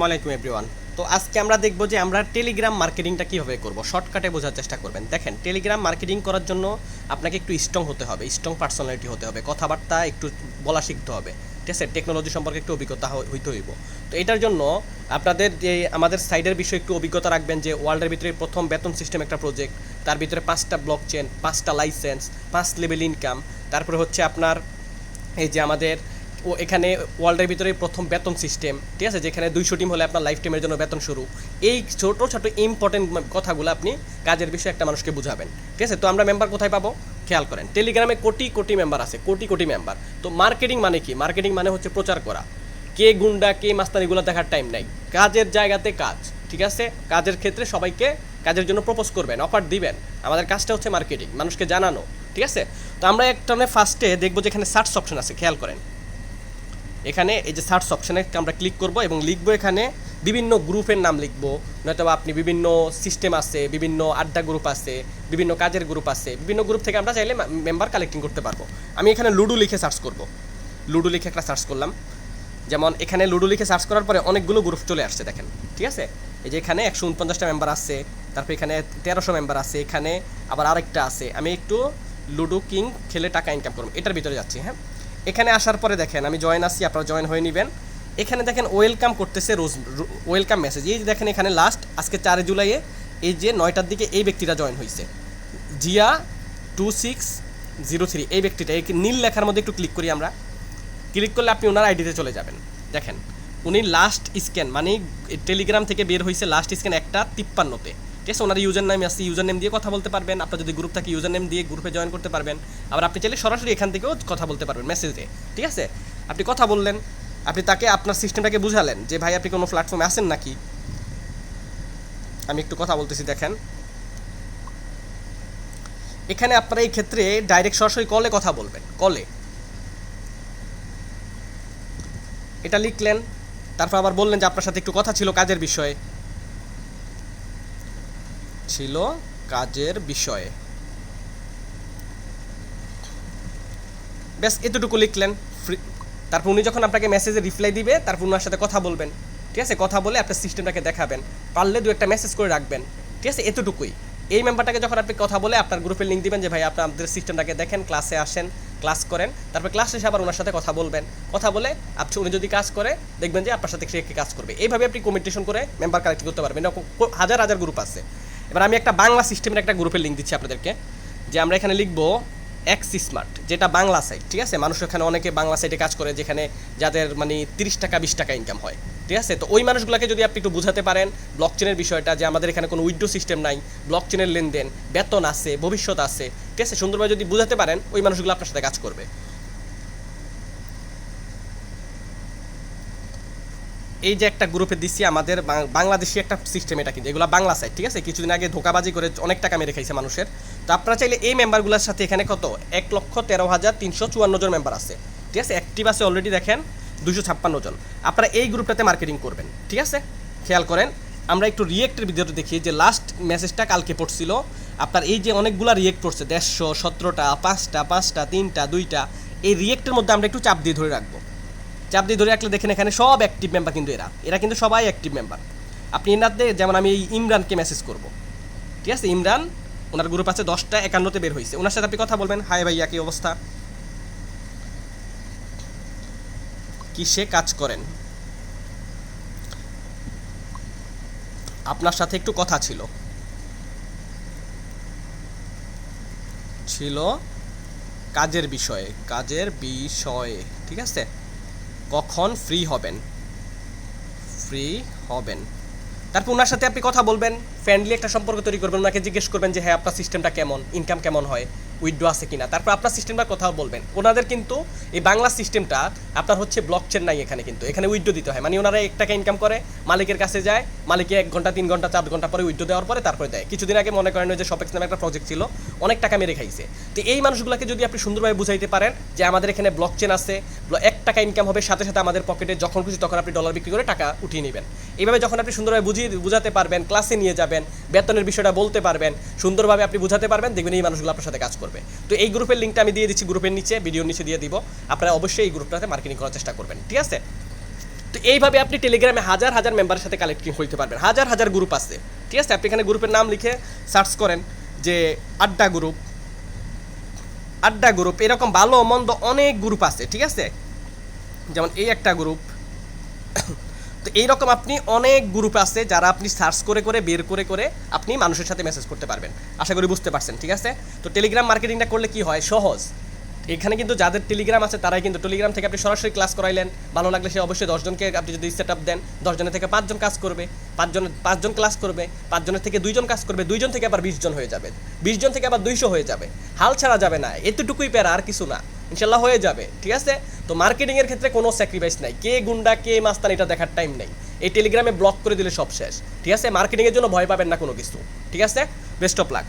আসসালামু আলাইকুম এভরিওয়ান তো আজকে আমরা দেখব যে আমরা টেলিগ্রাম মার্কেটিংটা কীভাবে করব। শর্টকাটে বোঝার চেষ্টা করবেন। দেখেন টেলিগ্রাম মার্কেটিং করার জন্য আপনাকে একটু স্ট্রং হতে হবে স্ট্রং পার্সোনালিটি হতে হবে, কথাবার্তা একটু বলা শিখতে হবে। ঠিক আছে? টেকনোলজি সম্পর্কে একটু অভিজ্ঞতা হইতে হইব। তো এটার জন্য আপনাদের যে আমাদের সাইডের বিষয়ে একটু অভিজ্ঞতা রাখবেন যে ওয়ার্ল্ডের ভিতরে প্রথম বেতন সিস্টেম একটা প্রজেক্ট তার ভিতরে পাঁচটা ব্লক চেন পাঁচটা লাইসেন্স পাঁচ লেভেল ইনকাম তারপরে হচ্ছে আপনার এই যে আমাদের ও এখানে ওয়ার্ল্ডের ভিতরে প্রথম বেতন সিস্টেম, ঠিক আছে? যেখানে দুইশো টিম হলে আপনার লাইফ টাইমের জন্য বেতন শুরু। এই ছোট ছোট ইম্পর্টেন্ট কথাগুলো আপনি কাজের বিষয়ে একটা মানুষকে বুঝাবেন, ঠিক আছে? তো আমরা মেম্বার কোথায় পাবো? খেয়াল করেন টেলিগ্রামে কোটি কোটি মেম্বার আছে, কোটি কোটি মেম্বার তো মার্কেটিং মানে কি? মার্কেটিং মানে হচ্ছে প্রচার করা। কে গুন্ডা, কে মাস্তানিগুলো দেখার টাইম নাই। কাজের জায়গাতে কাজ, ঠিক আছে? কাজের ক্ষেত্রে সবাইকে কাজের জন্য প্রপোজ করবেন অফার দিবেন। আমাদের কাজটা হচ্ছে মার্কেটিং মানুষকে জানানো, ঠিক আছে? তো আমরা একটা ফার্স্টে দেখব যে এখানে সার্চ অপশন আছে, খেয়াল করেন। এখানে এই যে সার্চ অপশানে আমরা ক্লিক করব এবং লিখব এখানে বিভিন্ন গ্রুপের নাম লিখব। নয়তো আপনি বিভিন্ন সিস্টেম আছে, বিভিন্ন আড্ডা গ্রুপ আছে, বিভিন্ন কাজের গ্রুপ আছে, বিভিন্ন গ্রুপ থেকে আমরা চাইলে মেম্বার কালেক্টিং করতে পারব। আমি এখানে লুডো লিখে সার্চ করব। লুডো লিখে একটা সার্চ করলাম। যেমন এখানে লুডো লিখে সার্চ করার পরে অনেকগুলো গ্রুপ চলে আসছে, দেখেন। ঠিক আছে? এই যে এখানে একশো উনপঞ্চাশটা মেম্বার আছে, তারপর এখানে তেরোশো মেম্বার আছে, এখানে আবার আরেকটা আছে। আমি একটু লুডো কিং খেলে টাকা ইনকাম করব। এটার ভিতরে যাচ্ছি হ্যাঁ? এখানে আসার পরে দেখেন, আমি জয়েন আসি আপনারা জয়েন হয়ে নেবেন। এখানে দেখেন ওয়েলকাম করতেছে রোজ ওয়েলকাম মেসেজ এই যে দেখেন এখানে লাস্ট আজকে চারে জুলাইয়ে এই যে নয়টার দিকে এই ব্যক্তিটা জয়েন হয়েছে Zia two six zero three, এই ব্যক্তিটা, এই নীল লেখার মধ্যে একটু ক্লিক করি আমরা। ক্লিক করলে আপনি ওনার আইডিতে চলে যাবেন। দেখেন, উনি লাস্ট স্ক্যান মানে টেলিগ্রাম থেকে বের হয়েছে লাস্ট স্ক্যান একটা তিপ্পান্নতে। ঠিক আছে ওনার ইউজার নেম আছে ইউজার নেম দিয়ে কথা বলতে পারবেন। আপনার যদি গ্রুপ থাকে ইউজার নেম দিয়ে গ্রুপে জয়েন করতে পারবেন। আবার আপনি চাইলে সরাসরি এখান থেকেও কথা বলতে পারবেন মেসেজে ঠিক আছে? আপনি কথা বললেন, আপনি তাকে আপনার সিস্টেমটাকে বুঝালেন যে, ভাই, আপনি কোনো প্ল্যাটফর্মে আসেন নাকি? আমি একটু কথা বলতেছি, দেখেন। এখানে আপনারা এই ক্ষেত্রে ডাইরেক্ট সরাসরি কলে কথা বলবেন কলে এটা লিখলেন, তারপর আবার বললেন যে, আপনার সাথে একটু কথা ছিল কাজের বিষয়ে। ছিল কাজের বিষয়ে। ব্যাস, এতটুকু লিখলেন। তারপর উনি যখন আপনাকে মেসেজে রিপ্লাই দিবে, তারপর ওনার সাথে কথা বলবেন। ঠিক আছে? কথা বলে আপনার সিস্টেমটাকে দেখাবেন। পারলে দু একটা মেসেজ করে রাখবেন। ঠিক আছে? এতটুকুই। এই মেম্বারটাকে যখন আপনি কথা বলে আপনার গ্রুপে লিঙ্ক দিবেন যে, ভাই আপনাদের সিস্টেমটাকে দেখেন ক্লাসে আসেন ক্লাস করেন। তারপর ক্লাস শেষে আবার ওনার সাথে কথা বলবেন। কথা বলে আপনি, উনি যদি কাজ করে, দেখবেন যে আপনার সাথে সে কাজ করবে। এইভাবে আপনি কমিউনিকেশন করে মেম্বার কালেক্ট করতে পারবেন। হাজার হাজার গ্রুপ আছে। এবার আমি একটা বাংলা সিস্টেমের একটা গ্রুপের লিঙ্ক দিচ্ছি আপনাদেরকে, যে আমরা এখানে লিখব এক্স স্মার্ট যেটা বাংলা সাইট ঠিক আছে? মানুষ এখানে অনেকে বাংলা সাইটে কাজ করে, যেখানে যাদের মানে তিরিশ টাকা, বিশ টাকা ইনকাম হয়, ঠিক আছে? তো ওই মানুষগুলোকে যদি আপনি একটু বুঝাতে পারেন ব্লক চেনের বিষয়টা, যে আমাদের এখানে কোনো উইডো সিস্টেম নাই ব্লক চেনের লেনদেন, বেতন আছে, ভবিষ্যৎ আছে, ঠিক আছে? সুন্দরভাবে যদি বুঝাতে পারেন, ওই মানুষগুলো আপনার সাথে কাজ করবে। এই যে একটা গ্রুপে দিচ্ছি আমাদের বাংলাদেশি একটা সিস্টেম এটা কিন্তু। এগুলো বাংলা সাইট ঠিক আছে? কিছুদিন আগে ধোকাবাজি করে অনেক টাকা মেরে খাইছে মানুষের। তো আপনারা চাইলে এই মেম্বারগুলোর সাথে এখানে কত? এক লক্ষ তেরো হাজার তিনশো চুয়ান্ন জন মেম্বার আছে। ঠিক আছে? অ্যাক্টিভ আছে অলরেডি দেখেন দুশো ছাপ্পান্ন জন। আপনারা এই গ্রুপটাতে মার্কেটিং করবেন, ঠিক আছে? খেয়াল করেন, আমরা একটু রিয়েক্টের ভিডিওটা দেখি, যে লাস্ট মেসেজটা কালকে পড়ছিল। আপনার এই যে অনেকগুলা রিয়েক্ট পড়ছে, দেড়শো, সতেরোটা, পাঁচটা পাঁচটা, তিনটা, দুইটা, এই রিয়েক্টের মধ্যে আমরা একটু চাপ দিয়ে ধরে রাখব। চাপ দিয়ে ধরে রাখলে দেখেন এখানে সব অ্যাক্টিভ মেম্বার কিন্তু এরা। এরা কিন্তু সবাই অ্যাক্টিভ মেম্বার আপনি এনাতে যেমন আমি এই ইমরানকে মেসেজ করব। ঠিক আছে? ইমরান, ওনার গ্রুপ আছে দশটা, একান্নতে বের হয়েছে ওনার সাথে আপনি কথা বলবেন। হাই ভাইয়া, কি অবস্থা? কিসে কাজ করেন? আপনার সাথে একটু কথা ছিল। ছিল কাজের বিষয়ে কাজের বিষয়ে, ঠিক আছে? কখন ফ্রি হবেন? ফ্রি হবেন। তারপর ওনার সাথে আপনি কথা বলবেন ফ্রেন্ডলি একটা সম্পর্ক তৈরি করবেন ওনাকে জিজ্ঞেস করবেন যে হ্যাঁ আপনার সিস্টেমটা কেমন? ইনকাম কেমন হয়? উইড্রো আছে কিনা। তারপর আপনার সিস্টেমটা কথাও বলবেন। ওনাদের কিন্তু এই বাংলা সিস্টেমটা আপনার হচ্ছে ব্লক চেন নাই এখানে কিন্তু। এখানে উইড্রো দিতে হয়। মানে ওনারা এক টাকা ইনকাম করে, মালিকের কাছে যায়, মালিকে এক ঘণ্টা, তিন ঘণ্টা, চার ঘণ্টা পরে উইড্রো দেওয়ার পরে তারপরে দেয়। কিছুদিন আগে মনে করেন যে শপেক্স নামে একটা প্রজেক্ট ছিল, অনেক টাকা মেরে খাইছে। তো এই মানুষগুলোকে যদি আপনি সুন্দরভাবে বুঝাইতে পারেন যে আমাদের এখানে ব্লক চেন আছে এক টাকা ইনকাম হবে, সাথে সাথে আমাদের পকেটে যখন খুশি তখন আপনি ডলার বিক্রি করে টাকা উঠিয়ে নেবেন। এইভাবে যখন আপনি সুন্দরভাবে বুঝিয়ে বুঝাতে পারবেন ক্লাসে নিয়ে যাবেন, বেতনের বিষয়টা বলতে পারবেন, সুন্দরভাবে আপনি বুঝাতে পারবেন, দেখবেন এই মানুষগুলো আপনার সাথে কাজ করবে। তো এই গ্রুপের লিঙ্কটা আমি দিয়ে দিচ্ছি গ্রুপের নিচে ভিডিওর নিচে দিয়ে দিব। আপনারা অবশ্যই এই গ্রুপটাতে মার্কেটিং করার চেষ্টা করবেন, ঠিক আছে? তো এইভাবে আপনি টেলিগ্রামে হাজার হাজার মেম্বারের সাথে কালেক্টিং হইতে পারবেন, হাজার হাজার গ্রুপ আছে, ঠিক আছে? আপনি এখানে গ্রুপের নাম লিখে সার্চ করেন যে আড্ডা গ্রুপ আড্ডা গ্রুপ এরকম ভালো মন্দ অনেক গ্রুপ আছে, ঠিক আছে? যেমন এই একটা গ্রুপ তো এইরকম আপনি অনেক গ্রুপ আছে যারা আপনি সার্চ করে করে, বের করে করে আপনি মানুষের সাথে মেসেজ করতে পারবেন। আশা করি বুঝতে পারছেন, ঠিক আছে? তো টেলিগ্রাম মার্কেটিংটা করলে কি হয়? সহজ। এখানে কিন্তু যাদের টেলিগ্রাম আছে, তারাই কিন্তু টেলিগ্রাম থেকে আপনি সরাসরি ক্লাস করাইলেন। ভালো লাগলে সে অবশ্যই দশজনকে আপনি যদি সেট আপ দেন দশজনের থেকে পাঁচজন কাজ করবে, পাঁচজন পাঁচজন ক্লাস করবে, পাঁচজনের থেকে দুইজন কাজ করবে, দুইজন থেকে আবার বিশজন হয়ে যাবে। বিশজন থেকে আবার দুইশো হয়ে যাবে। হাল ছাড়া যাবে না। এতটুকুই প্যারা, আর কিছু না। ইনশাল্লাহ হয়ে যাবে, ঠিক আছে? তো মার্কেটিংয়ের ক্ষেত্রে কোনো স্যাক্রিফাইস নাই। কে গুন্ডা, কে মাস্তান, এটা দেখার টাইম নেই। এই টেলিগ্রামে ব্লক করে দিলে সব শেষ, ঠিক আছে? মার্কেটিংয়ের জন্য ভয় পাবেন না কোনো কিছু, ঠিক আছে? Best of luck